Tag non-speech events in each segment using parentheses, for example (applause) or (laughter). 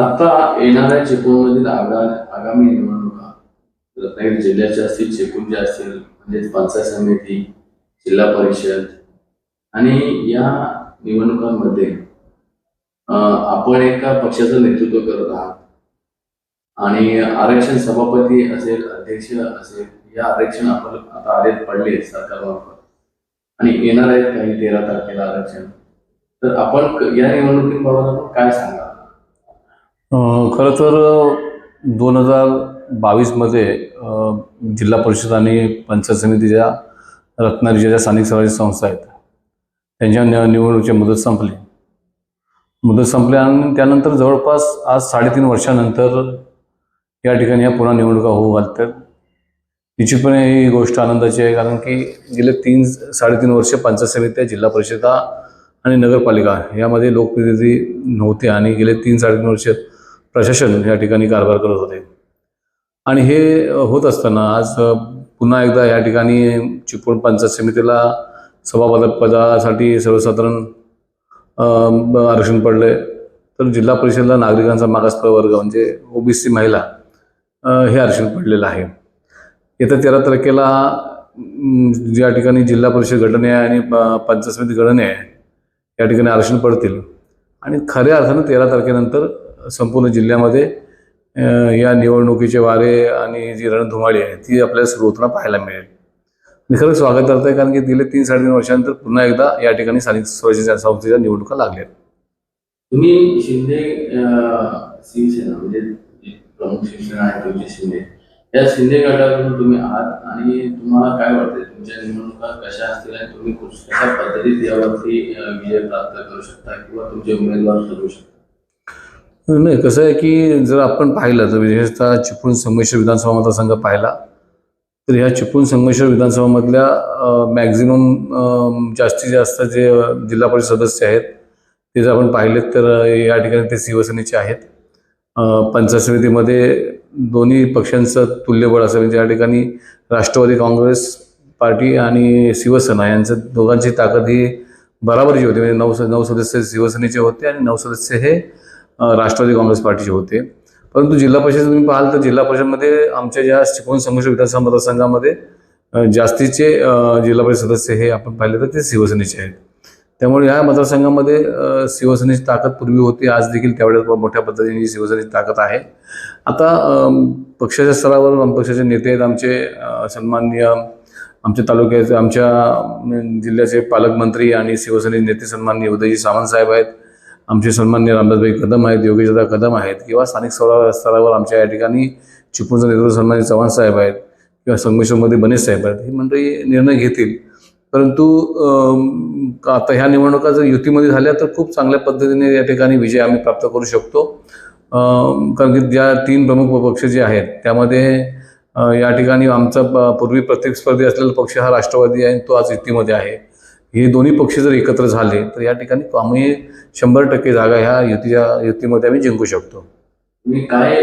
आता येणाऱ्या चिपळूणमधील आगा आगामी निवडणुका रत्नागिरी जिल्ह्याच्या असतील चिपळूणच्या असतील म्हणजेच पंचायत समिती जिल्हा परिषद आणि या निवडणुकांमध्ये आपण एका पक्षाचं नेतृत्व करत आहात. आणि आरक्षण सभापती असेल अध्यक्ष असेल या आरक्षण आपण आता आलेत पडले सरकारमार्फत. आणि येणार आहेत काही तेरा तारखेला आरक्षण. तर आपण या निवडणुकीबाबत आपण काय सांगा खरं तर दोन हजार बावीसमध्ये जिल्हा परिषद आणि पंचायत समितीच्या रत्नागिरीच्या ज्या स्थानिक स्वराज्य संस्था आहेत त्यांच्या निवडणुकीची मुदत संपली. मुदत संपली आणि त्यानंतर जवळपास आज साडेतीन वर्षानंतर या ठिकाणी या पुन्हा निवडणुका होऊ घालतात. निश्चितपणे ही गोष्ट आनंदाची आहे कारण की गेले तीन साडेतीन वर्ष पंचायत समित्या जिल्हा परिषदा आणि नगरपालिका यामध्ये लोकप्रतिनिधी नव्हते आणि गेले तीन साडेतीन वर्ष प्रशासन या ठिकाणी कारभार करत होते. आणि हे होत असताना आज पुन्हा एकदा या ठिकाणी चिपळूण पंचायत समितीला सभापद पदासाठी सर्वसाधारण आरक्षण पडले. तर जिल्हा परिषदेला नागरिकांचा मागास प्रवर्ग म्हणजे ओबीसी महिला हे आरक्षण पडलेलं आहे. येत्या तेरा तारखेला ज्या ठिकाणी जिल्हा परिषद घटने आहे आणि पंचायत समिती घटने आहे या ठिकाणी आरक्षण पडतील. आणि खऱ्या अर्थानं तेरा तारखेनंतर संपूर्ण जिल्ह्यामध्ये या निवडणुकीचे वारे आणि जी रणधुमाळी आहे ती आपल्याला सुरू होताना पाहायला मिळेल. मी खरंच स्वागत आहे कारण की गेले तीन साडेतीन वर्षानंतर पुन्हा एकदा या ठिकाणी स्थानिक स्वराज्य संस्थेच्या निवडणुका लागल्या. तुम्ही शिंदे शिवसेना म्हणजे प्रमुख शिवसेना आहे तुमची शिंदे. या शिंदे गटाकडून तुम्ही आहात आणि तुम्हाला काय वाटते तुमच्या निवडणुका कशा असतील आणि तुम्ही कशा पद्धतीत यावरती विजय प्राप्त करू शकता किंवा तुमचे उमेदवार ठरवू शकता? नाही कसं आहे की जर आपण पाहिलं तर विशेषतः चिपळूण संगमेश्वर विधानसभा मतदारसंघ पाहिला तर ह्या चिपळूण संगमेश्वर विधानसभामधल्या मॅक्झिमम जास्तीत जास्त जे जिल्हा परिषद सदस्य आहेत ते जर आपण पाहिलेत तर या ठिकाणी ते शिवसेनेचे आहेत. पंचायत समितीमध्ये दोन्ही पक्षांचं तुल्यबळ असं म्हणजे या ठिकाणी राष्ट्रवादी काँग्रेस पार्टी आणि शिवसेना यांचं दोघांची ताकद ही बराबरची होती म्हणजे नऊ स- नऊ सदस्य शिवसेनेचे होते आणि नऊ सदस्य हे राष्ट्रवादी काँग्रेस पार्टीचे होते. परंतु जिल्हा परिषद तुम्ही पाहाल तर जिल्हा परिषदमध्ये आमच्या ज्या चिपळूण संघर्ष विधानसभा मतदारसंघामध्ये जास्तीचे जिल्हा परिषद सदस्य हे आपण पाहिले तर ते शिवसेनेचे आहेत. त्यामुळे ह्या मतदारसंघामध्ये शिवसेनेची ताकद पूर्वी होती आज देखील त्यावेळेस मोठ्या पद्धतीने शिवसेनेची ताकद आहे. आता पक्षाच्या स्तरावर पक्षाचे नेते आहेत आमचे सन्माननीय आमच्या तालुक्याचे आमच्या जिल्ह्याचे पालकमंत्री आणि शिवसेनेचे नेते सन्माननीय उदयजी सावंत साहेब आहेत. आमचे सन्माननीय रामदासभाई कदम आहेत योगेशदा कदम आहेत किंवा स्थानिक स्तरा स्तरावर आमच्या या ठिकाणी चिपळूणचं नेतृत्व सन्मान्य चव्हाण साहेब आहेत किंवा संगमेश्वरमध्ये बनेश साहेब आहेत ही मंडळी निर्णय घेतील. परंतु का- आता ह्या निवडणुका जर युतीमध्ये झाल्या तर खूप चांगल्या पद्धतीने या ठिकाणी विजय आम्ही प्राप्त करू शकतो. कारण की ज्या तीन प्रमुख पक्ष जे आहेत त्यामध्ये या ठिकाणी आमचा प- पूर्वी प्रतिस्पर्धी असलेला पक्ष हा राष्ट्रवादी आहे आणि तो आज युतीमध्ये आहे. हे दोन्ही पक्ष जर एकत्र झाले तर या ठिकाणी आम्ही शंभर टक्के जागा ह्या युतीच्या युतीमध्ये आम्ही जिंकू शकतो. तुम्ही काय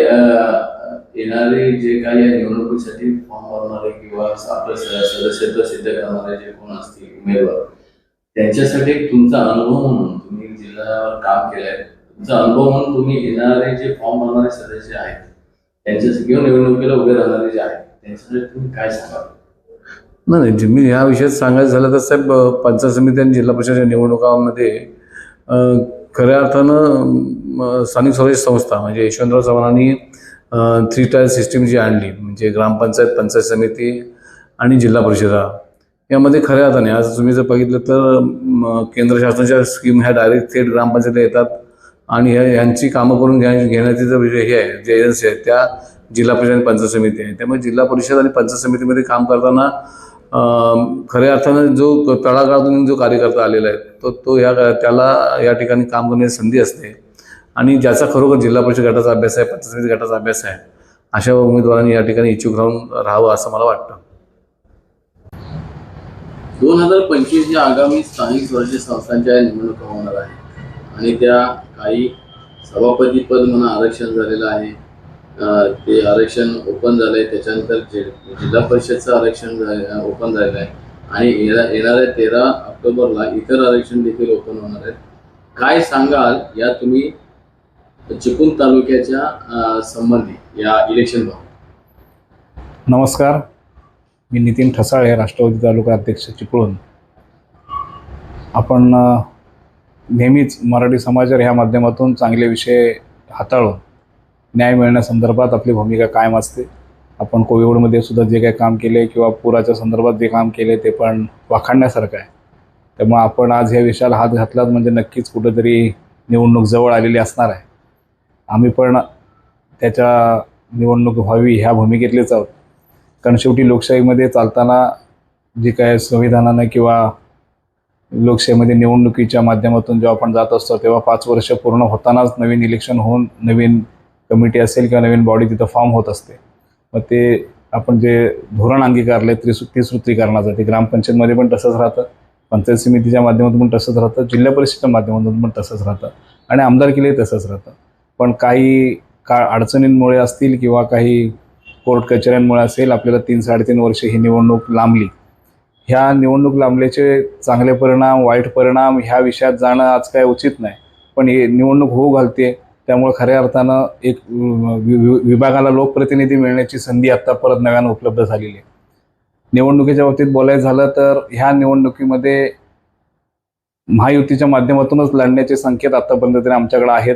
येणारे जे काय या निवडणुकीसाठी फॉर्म भरणारे किंवा आपलं सदस्यत्व सिद्ध करणारे जे कोण असतील उमेदवार त्यांच्यासाठी तुमचा अनुभव म्हणून तुम्ही जिल्ह्यावर काम केलंय. तुमचा अनुभव म्हणून तुम्ही येणारे जे फॉर्म भरणारे सदस्य आहेत त्यांच्यासाठी किंवा निवडणुकीला उभे राहणारे जे आहेत त्यांच्यासाठी तुम्ही काय सांगाल? नाही नाही मी ह्या विषयात सांगायचं झालं तर साहेब पंचायत समिती आणि जिल्हा परिषदच्या निवडणुकांमध्ये खऱ्या अर्थानं स्थानिक स्वराज्य संस्था म्हणजे यशवंतराव चव्हाणांनी थ्री टायर सिस्टीम जी आणली म्हणजे ग्रामपंचायत पंचायत समिती आणि जिल्हा परिषदा यामध्ये खऱ्या अर्थाने आज तुम्ही जर बघितलं तर केंद्र शासनाच्या स्कीम ह्या डायरेक्ट थेट ग्रामपंचायतीला येतात आणि ह्या ह्यांची कामं करून घ्या घेण्याची जर हे आहे जे एजन्सी आहेत त्या जिल्हा परिषद आणि पंचायत समिती आहे. त्यामुळे जिल्हा परिषद आणि पंचायत समितीमध्ये काम करताना खऱ्या अर्थानं जो तळागाळातून जो कार्यकर्ता आलेला आहे तो तो या त्याला या ठिकाणी काम करण्याची संधी असते. आणि ज्याचा खरोखर जिल्हा परिषद गटाचा अभ्यास आहे पंचायत समिती गटाचा अभ्यास आहे अशा उमेदवारांनी या ठिकाणी इच्छुक राहून राहावं असं मला वाटतं. दोन हजार पंचवीसच्या आगामी स्थानिक स्वराज्य संस्थांच्या निवडणुका होणार आहेत. आणि त्या काही सभापतीपद म्हणून आरक्षण झालेलं आहे. ते आरक्षण ओपन झालंय. त्याच्यानंतर जि- जिल्हा परिषदचं आरक्षण ओपन झालेलं आहे. आणि येणा- येणाऱ्या तेरा ऑक्टोबरला इतर आरक्षण देखील ओपन होणार आहेत. काय सांगाल? या तुम्ही चिपळूण तालुक्याच्या संबंधी या इलेक्शन नमस्कार. मी नितीन ठसाळे राष्ट्रवादी तालुका अध्यक्ष चिपळूण. आपण नेहमीच मराठी समाचार ह्या माध्यमातून चांगले विषय हाताळून न्याय मिळण्यासंदर्भात आपली भूमिका कायम असते. आपण कोविडमध्ये सुद्धा जे काही काम केले किंवा पुराच्या संदर्भात जे काम केले ते पण वाखाणण्यासारखं आहे. त्यामुळे आपण आज ह्या विषयाला हात घातलात म्हणजे नक्कीच कुठंतरी निवडणूक जवळ आलेली असणार आहे. आम्ही पण त्याच्या निवडणूक व्हावी ह्या भूमिकेतलेच आहोत. कारण शेवटी लोकशाहीमध्ये चालताना जी काय संविधानानं किंवा लोकशाहीमध्ये निवडणुकीच्या माध्यमातून जेव्हा आपण जात असतो तेव्हा पाच वर्ष पूर्ण होतानाच नवीन इलेक्शन होऊन नवीन कमिटी असेल किंवा नवीन बॉडी तिथं फॉर्म होत असते. मग ते आपण जे धोरण अंगीकारले त्रिसू त्रिसूत्रीकरणाचं ते ग्रामपंचायतमध्ये पण तसंच राहतं. पंचायत समितीच्या माध्यमातून पण तसंच राहतं. जिल्हा परिषदेच्या माध्यमातून पण तसंच राहतं. आणि आमदारकीलाही तसंच राहतं. पण काही का अडचणींमुळे असतील किंवा काही कोर्ट कचऱ्यांमुळे असेल आपल्याला तीन साडेतीन वर्ष ही निवडणूक लांबली. ह्या निवडणूक लांबल्याचे चांगले परिणाम वाईट परिणाम ह्या विषयात जाणं आज काय उचित नाही. पण हे निवडणूक होऊ घालते त्यामुळे खऱ्या अर्थानं एक वि- वि- विभागाला लोकप्रतिनिधी मिळण्याची संधी आत्ता परत नव्यानं उपलब्ध झालेली आहे. निवडणुकीच्या बाबतीत बोलायचं झालं तर ह्या निवडणुकीमध्ये महायुतीच्या माध्यमातूनच लढण्याचे संकेत आत्तापर्यंत तरी आमच्याकडे आहेत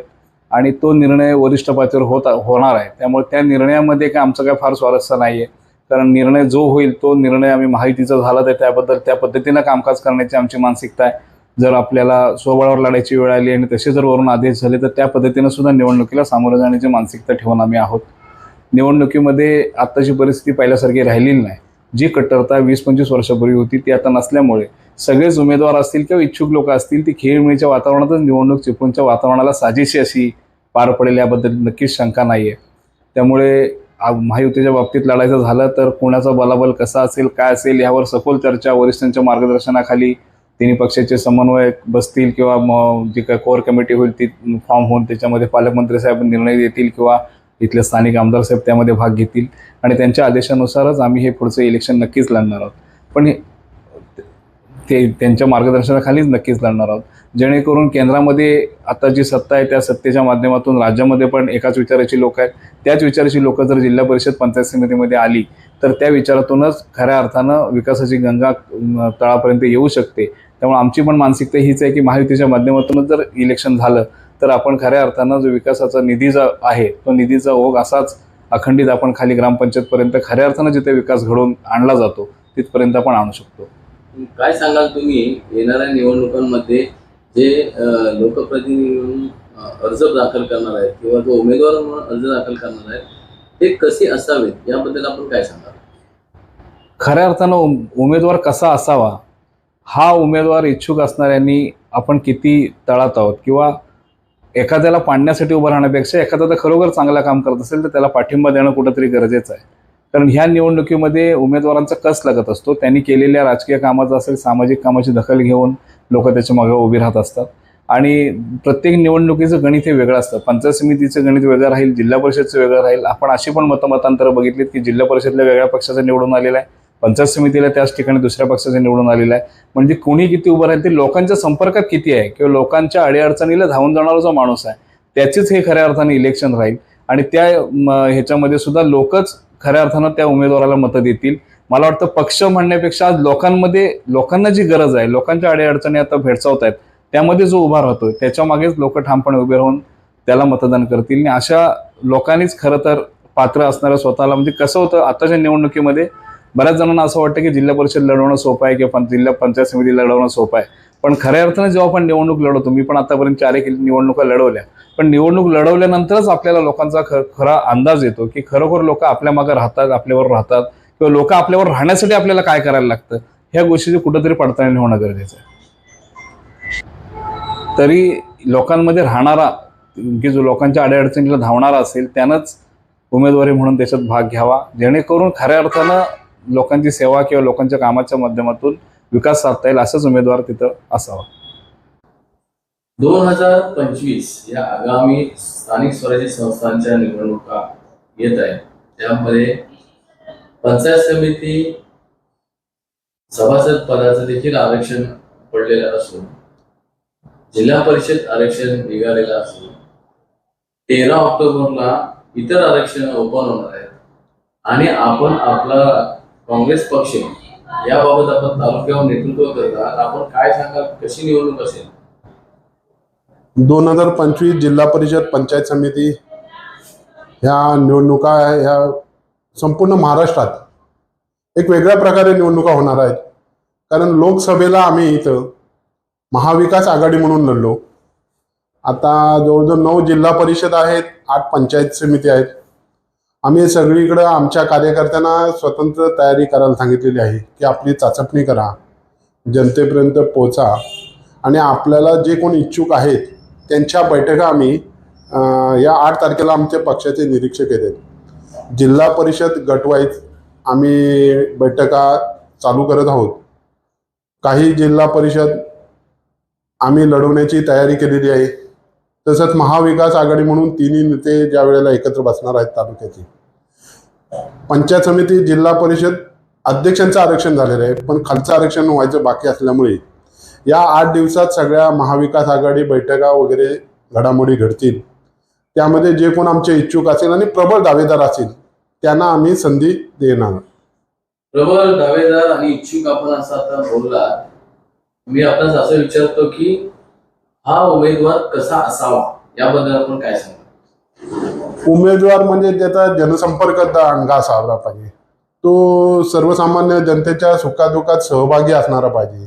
आणि तो निर्णय वरिष्ठ पातळीवर होत होणार आहे. त्यामुळे त्या निर्णयामध्ये काय आमचं काय फार स्वारस्य नाही आहे कारण निर्णय जो होईल तो निर्णय आम्ही माहितीचा झाला तर त्याबद्दल त्या पद्धतीनं कामकाज करण्याची आमची मानसिकता आहे. जर आपल्याला स्वबळावर लढायची वेळ आली आणि तसे जर वरून आदेश झाले तर त्या पद्धतीनं सुद्धा निवडणुकीला सामोरं जाण्याची मानसिकता ठेवून आम्ही आहोत. निवडणुकीमध्ये आत्ताची परिस्थिती पहिल्यासारखी राहिलेली नाही. जी कट्टरता वीस पंचवीस वर्षापूर्वी होती ती आता नसल्यामुळे सगळेच उमेदवार असतील किंवा इच्छुक लोक असतील ती खेळमेळीच्या वातावरणातच निवडणूक चिपळूणच्या वातावरणाला साजेशी अशी पार पडेल याबद्दल नक्कीच शंका नाही आहे त्यामुळे आ- महायुतीच्या बाबतीत लढायचं झालं तर कोणाचा बलाबल कसा असेल काय असेल यावर सखोल चर्चा वरिष्ठांच्या मार्गदर्शनाखाली तिन्ही पक्षाचे समन्वयक बसतील किंवा मग जी काय कोर कमिटी होईल ती फॉर्म होऊन त्याच्यामध्ये पालकमंत्री साहेब निर्णय देतील किंवा इथले स्थानिक आमदार साहेब त्यामध्ये भाग घेतील. आणि त्यांच्या आदेशानुसारच आम्ही हे पुढचं इलेक्शन नक्कीच लढणार आहोत. पण ते त्यांच्या मार्गदर्शनाखालीच नक्कीच लढणार आहोत. जेणेकरून केंद्रामध्ये आता जी सत्ता आहे त्या सत्तेच्या माध्यमातून राज्यामध्ये पण एकाच विचाराची लोक आहेत. त्याच विचाराची लोक जर जिल्हा परिषद पंचायत समितीमध्ये आली तर त्या विचारातूनच खऱ्या अर्थानं विकासाची गंगा तळापर्यंत येऊ शकते. त्यामुळे आमची पण मानसिकता हीच आहे की महायुतीच्या माध्यमातूनच जर इलेक्शन झालं तर आपण खऱ्या अर्थानं जो विकासाचा निधी जो आहे तो निधीचा ओघ असाच अखंडित आपण खाली ग्रामपंचायतपर्यंत खऱ्या अर्थानं जिथे विकास घडवून आणला जातो तिथपर्यंत आपण आणू शकतो. काय सांगाल तुम्ही? येणाऱ्या निवडणुकांमध्ये जे लोकप्रतिनिधी म्हणून अर्ज दाखल करणार आहेत किंवा जो उमेदवार म्हणून अर्ज दाखल करणार आहेत ते कसे असावेत? याबद्दल आपण काय सांगाल? खऱ्या अर्थानं उमेदवार कसा असावा? हा उमेदवार इच्छुक असणाऱ्यांनी आपण किती तळात आहोत? किंवा एखाद्याला पाडण्यासाठी उभं राहण्यापेक्षा एखादा तर खरोखर चांगलं काम करत असेल तर त्याला पाठिंबा देणं कुठंतरी गरजेचं आहे. कारण ह्या निवडणुकीमध्ये उमेदवारांचा कस लागत असतो? त्यांनी केलेल्या राजकीय कामाचं असेल सामाजिक कामाची दखल घेऊन लोक त्याच्यामागे उभी राहत असतात. आणि प्रत्येक निवडणुकीचं गणित हे वेगळं असतं. पंचायत समितीचं गणित वेगळं राहील जिल्हा परिषदचं वेगळं राहील. आपण अशी पण मतमतांतरं बघितलीत की जिल्हा परिषदला वेगळ्या पक्षाचं निवडून आलेलं आहे. पंचायत समितीला त्याच ठिकाणी दुसऱ्या पक्षाचं निवडून आलेलं आहे. म्हणजे कोणी किती उभं राहील ते लोकांच्या संपर्कात किती आहे? किंवा लोकांच्या अडीअडचणीला धावून जाणारा जो माणूस आहे त्याचीच हे खऱ्या अर्थाने इलेक्शन राहील. आणि त्या म, ह्याच्यामध्ये सुद्धा लोकच खऱ्या अर्थानं त्या उमेदवाराला मतं देतील. मला वाटतं पक्ष म्हणण्यापेक्षा आज लोकांमध्ये लोकांना जी गरज आहे लोकांच्या अडीअडचणी आता भेडसावत आहेत त्यामध्ये जो उभा राहतोय त्याच्या मागेच लोक ठामपणे उभे राहून त्याला मतदान करतील. आणि अशा लोकांनीच खरं तर पात्र असणाऱ्या स्वतःला म्हणजे कसं होतं आताच्या निवडणुकीमध्ये बऱ्याच जणांना असं वाटतं की जिल्हा परिषद लढवणं सोपं आहे किंवा जिल्हा पंचायत समिती लढवणं सोपं आहे. पण खऱ्या अर्थानं जेव्हा आपण निवडणूक लढवतो मी पण आतापर्यंत चार एक निवडणुका लढवल्या पण निवडणूक लढवल्यानंतरच आपल्याला लोकांचा ख खरा अंदाज येतो की खरोखर लोक आपल्या मागे राहतात आपल्यावर राहतात किंवा लोक आपल्यावर राहण्यासाठी आपल्याला काय करायला लागतं ह्या गोष्टीची कुठंतरी पडताळणी होणं गरजेचं आहे. तरी लोकांमध्ये राहणारा की जो लोकांच्या अडीअडचणीला धावणारा असेल त्यानंच उमेदवारी म्हणून त्याच्यात भाग घ्यावा जेणेकरून खऱ्या अर्थानं लोकांची सेवा किंवा लोकांच्या कामाच्या माध्यमातून विकास साधता येईल असाच उमेदवार तिथं असावा. दोन हजार पंचवीस या आगामी स्थानिक स्वराज्य संस्थांच्या निवडणुका येत आहेत. त्यामध्ये पंचायत समिती सभासद पदाचं देखील आरक्षण पडलेलं असून जिल्हा परिषद आरक्षण निघालेलं असून तेरा ऑक्टोबरला इतर आरक्षण ओपन होणार आहेत. आणि आपण आपला काँग्रेस पक्ष याबाबत आपण तालुक्यावर नेतृत्व करतात. आपण काय सांगाल? कशी निवडणूक असेल? दोन हजार पंचवीस जिल्हा परिषद पंचायत समिती ह्या निवडणुका ह्या संपूर्ण महाराष्ट्रात एक वेगळ्या प्रकारे निवडणुका होणार आहेत. कारण लोकसभेला आम्ही इथं महाविकास आघाडी म्हणून लढलो. आता जवळजवळ नऊ जिल्हा परिषद आहेत आठ पंचायत समिती आहेत. आम्ही सगळीकडं आमच्या कार्यकर्त्यांना स्वतंत्र तयारी करायला सांगितलेली आहे की आपली चाचपणी करा जनतेपर्यंत पोचा आणि आपल्याला जे कोण इच्छुक आहेत त्यांच्या बैठका आम्ही या आठ तारखेला आमच्या पक्षाचे निरीक्षक येतात. जिल्हा परिषद गटवाईज आम्ही बैठका चालू करत आहोत. काही जिल्हा परिषद आम्ही लढवण्याची तयारी केलेली आहे. तसंच महाविकास आघाडी म्हणून तिन्ही नेते ज्या वेळेला एकत्र बसणार आहेत तालुक्याची. पंचायत समिती जिल्हा परिषद अध्यक्षांचं आरक्षण झालेलं आहे पण खालचं आरक्षण व्हायचं बाकी असल्यामुळे या आठ दिवसात सगळ्या महाविकास आघाडी बैठका वगैरे घडामोडी घडतील. त्यामध्ये जे कोण आमचे इच्छुक असेल आणि प्रबळ दावेदार असतील त्यांना आम्ही संधी देणार. प्रबळ दावेदार आणि इच्छुक आपण असं आता बोलला मी आपणास असं विचारतो की हा उमेदवार कसा असावा? याबद्दल आपण काय सांगतो उमेदवार म्हणजे त्याचा जनसंपर्क अंगा असावा पाहिजे. तो सर्वसामान्य जनतेच्या सुखादुखात सहभागी असणारा पाहिजे.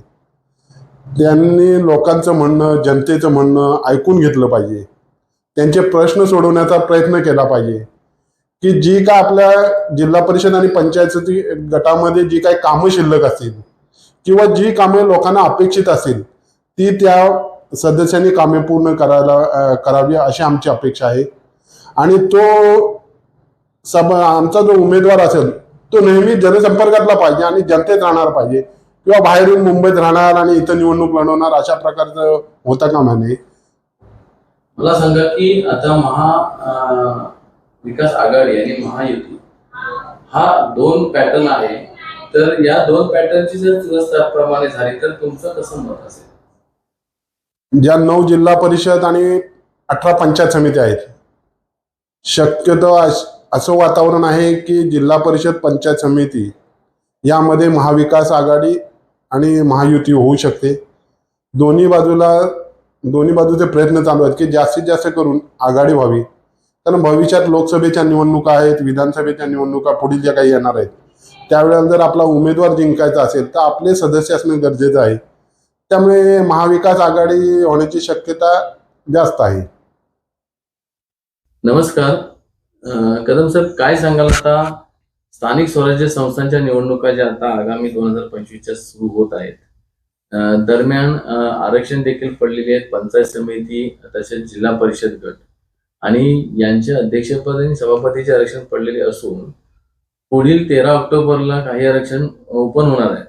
त्यांनी लोकांचं म्हणणं जनतेचं म्हणणं ऐकून घेतलं पाहिजे. त्यांचे प्रश्न सोडवण्याचा प्रयत्न केला पाहिजे. की जी काय आपल्या जिल्हा परिषद आणि पंचायत गटामध्ये जी काही कामं शिल्लक असतील किंवा जी कामं लोकांना अपेक्षित असतील ती त्या सदस्यांनी कामे पूर्ण करायला करावी अशी आमची अपेक्षा आहे. आणि तो सब आमचा जो उमेदवार असेल तो नेहमी जनसंपर्कातला पाहिजे आणि जनतेत राहणार पाहिजे. किंवा बाहेरून मुंबईत राहणार आणि इथं निवडणूक लढवणार अशा प्रकारचं होता कामा नये. मला सांगा की आता महा विकास आघाडी आणि महायुती हा दोन पॅटर्न आहे. तर या दोन पॅटर्नची जर चुरस प्रमाणे झाली तर तुमचं कसं मत असेल? ज्या नऊ जिल्हा परिषद आणि अठरा पंचायत समिती आहेत. शक्यतो असं वातावरण आहे की जिल्हा परिषद पंचायत समिती यामध्ये महाविकास आघाडी आणि महायुती होऊ शकते. दोन्ही बाजूला दोन्ही बाजूचे प्रयत्न चालू आहेत की जास्तीत जास्त करून आघाडी व्हावी. कारण भविष्यात लोकसभेच्या निवडणुका आहेत विधानसभेच्या निवडणुका पुढील ज्या काही येणार आहेत त्यावेळेला जर आपला उमेदवार जिंकायचा असेल तर आपले सदस्य असणं गरजेचं आहे. त्यामुळे महाविकास आघाडी होण्याची शक्यता जास्त आहे. नमस्कार. कदम सर काय सांगाल आता? स्थानिक स्वराज्य संस्थांच्या निवडणुका ज्या आता आगामी दोन हजार पंचवीसच्या सुरू होत आहेत दरम्यान आरक्षण देखील पडलेले आहेत पंचायत समिती तसेच जिल्हा परिषद गट. आणि यांचे अध्यक्षपद आणि सभापतीचे आरक्षण पडलेले असून पुढील तेरा ऑक्टोबरला काही आरक्षण ओपन होणार आहेत.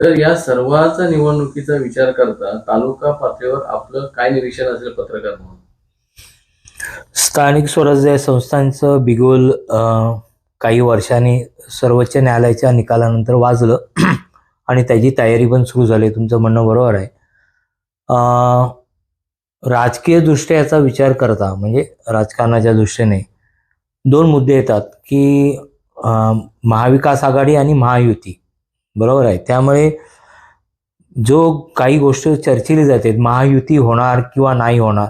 तर या सर्वाचा निवडणुकीचा विचार करता तालुका पातळीवर आपलं काय निरीक्षण असेल पत्रकार म्हणून? स्थानिक स्वराज्य संस्थांचं बिगुल काही वर्षांनी सर्वोच्च न्यायालयाच्या निकालानंतर वाजलं (clears throat) आणि त्याची तयारी पण सुरू झाली तुमचं म्हणणं बरोबर आहे. राजकीय दृष्ट्या याचा विचार करता म्हणजे राजकारणाच्या दृष्टीने दोन मुद्दे येतात की महाविकास आघाडी आणि महायुती. बरोबर आहे. त्यामुळे जो काही गोष्ट चर्चेली जाते महायुती होणार किंवा नाही होणार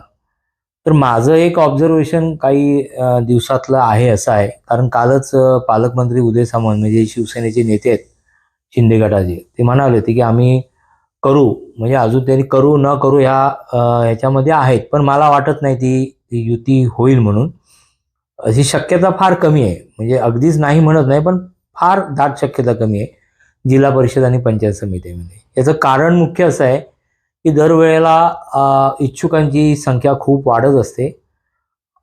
तर माझं एक ऑब्झर्वेशन काही दिवसातलं आहे असं आहे. कारण कालच पालकमंत्री उदय सामंत म्हणजे शिवसेनेचे नेते आहेत शिंदे गटाचे ते म्हणाले होते की आम्ही करू म्हणजे अजून त्यांनी करू न करू ह्या ह्याच्यामध्ये आहेत. पण मला वाटत नाही ती युती होईल म्हणून. अशी शक्यता फार कमी आहे. म्हणजे अगदीच नाही म्हणत नाही पण फार दाट शक्यता कमी आहे. जिल्हा परिषद आणि पंचायत समितीमध्ये. याचं कारण मुख्य असं आहे की दरवेळेला इच्छुकांची संख्या खूप वाढत असते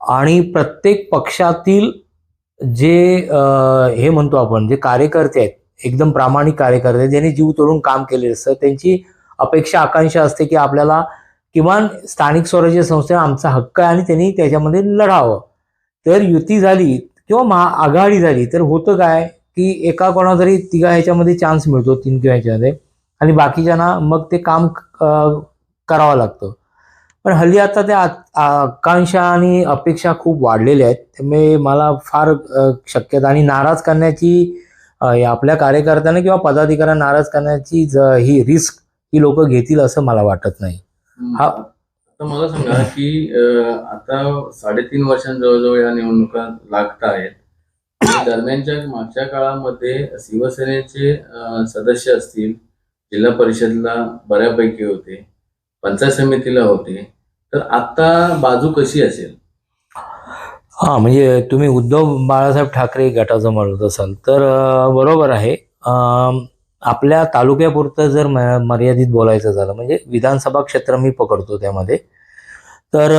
आणि प्रत्येक पक्षातील जे हे म्हणतो आपण जे कार्यकर्ते आहेत एकदम प्रामाणिक कार्यकर्ते आहेत, ज्यांनी जीव तोडून काम केले असतं त्यांची अपेक्षा आकांक्षा असते की आपल्याला किमान स्थानिक स्वराज्य संस्थेला आमचा हक्क आहे आणि त्यांनी त्याच्यामध्ये लढावं. तर युती झाली किंवा महा आघाडी झाली तर होतं काय? की एका कोणाला तरी तिघा ह्याच्यामध्ये चान्स मिळतो तीन किंवा ह्याच्यामध्ये. आणि बाकीच्यांना मग ते काम करावं लागतं. पण हल्ली आता त्या आ- आकांक्षा आणि अपेक्षा खूप वाढलेल्या आहेत. त्यामुळे मला फार शक्यता आणि नाराज करण्याची आपल्या कार्यकर्त्यांना किंवा पदाधिकाऱ्यांना नाराज करण्याची ही रिस्क ही लोक घेतील असं मला वाटत नाही. हा. आता मला सांगा की आता साडेतीन वर्षां जवळजवळ या निवडणुका लागत आहेत. दरम्यानच्या मागच्या काळामध्ये शिवसेनेचे सदस्य असतील जिल्हा परिषदला बऱ्यापैकी होते पंचायत समितीला होते तर आता बाजू कशी असेल? हा म्हणजे तुम्ही उद्धव बाळासाहेब ठाकरे गटाचं म्हणत असाल तर बरोबर आहे. आपल्या तालुक्यापुरतं जर मर्यादित बोलायचं झालं म्हणजे विधानसभा क्षेत्र मी पकडतो त्यामध्ये तर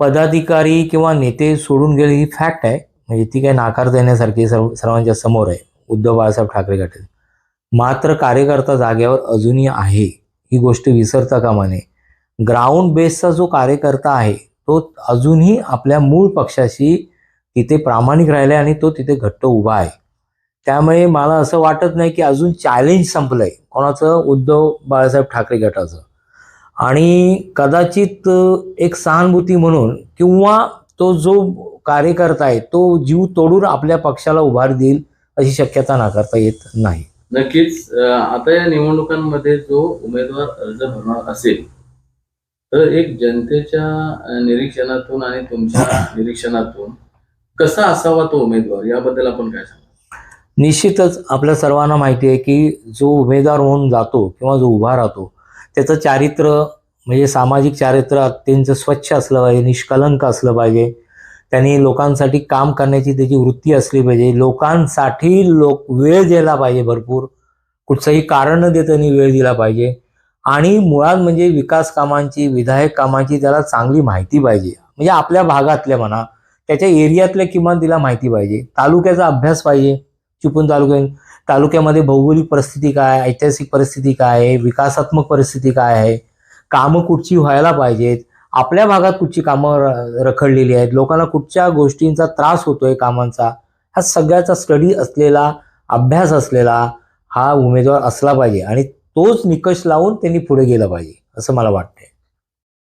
पदाधिकारी किंवा नेते सोडून गेले ही फॅक्ट आहे. म्हणजे ती काही नाकार देण्यासारखी सर्व सर्वांच्या समोर आहे. उद्धव बाळासाहेब ठाकरे गटाचे मात्र कार्यकर्ता जागेवर अजूनही आहे. ही गोष्ट विसरता कामा नये. ग्राउंड बेसचा जो कार्यकर्ता आहे तो अजूनही आपल्या मूळ पक्षाशी तिथे प्रामाणिक राहिला आणि तो तिथे घट्ट उभा आहे. त्यामुळे मला असं वाटत नाही की अजून चॅलेंज संपलंय कोणाचं? उद्धव बाळासाहेब ठाकरे गटाचं. आणि कदाचित एक सहानुभूती म्हणून किंवा तो जो कार्यकर्ता आहे तो जीव तोडून आपल्या पक्षाला उभार देईल अशी शक्यता नाकारता येत नाही. नक्कीच आता या निवडणुकांमध्ये जो उमेदवार अर्ज भरणार असेल तर एक जनतेच्या निरीक्षणातून आणि तुमच्या (clears throat) निरीक्षणातून कसा असावा तो उमेदवार? याबद्दल आपण काय सांगा? निश्चितच आपल्या सर्वांना माहिती आहे की जो उमेदवार म्हणून जातो किंवा जो उभा राहतो त्याचं चारित्र्य म्हणजे सामाजिक चारित्र्य अत्यंत स्वच्छ असलं पाहिजे निष्कलंक असलं पाहिजे. त्यांनी लोकांसाठी काम करण्याची त्याची वृत्ती असली पाहिजे. लोकांसाठी लोक वेळ द्यायला पाहिजे भरपूर. कुठचंही कारण न देतानी वेळ दिला पाहिजे. आणि मुळात म्हणजे विकास कामांची विधायक कामांची त्याला चांगली माहिती पाहिजे. म्हणजे आपल्या भागातल्या म्हणा त्याच्या एरियातल्या किमान तिला माहिती पाहिजे. तालुक्याचा अभ्यास पाहिजे. चिपळूण तालुक्या तालुक्यामध्ये भौगोलिक परिस्थिती काय आहे, ऐतिहासिक परिस्थिती काय आहे विकासात्मक परिस्थिती काय आहे? कामं कुठची व्हायला पाहिजेत? आपल्या भागात कुठची कामं र- रखडलेली आहेत? लोकांना कुठच्या गोष्टींचा त्रास होतोय कामांचा? हा सगळ्याचा स्टडी असलेला अभ्यास असलेला हा उमेदवार असला पाहिजे आणि तोच निकष लावून त्यांनी पुढे गेलं पाहिजे असं मला वाटतंय.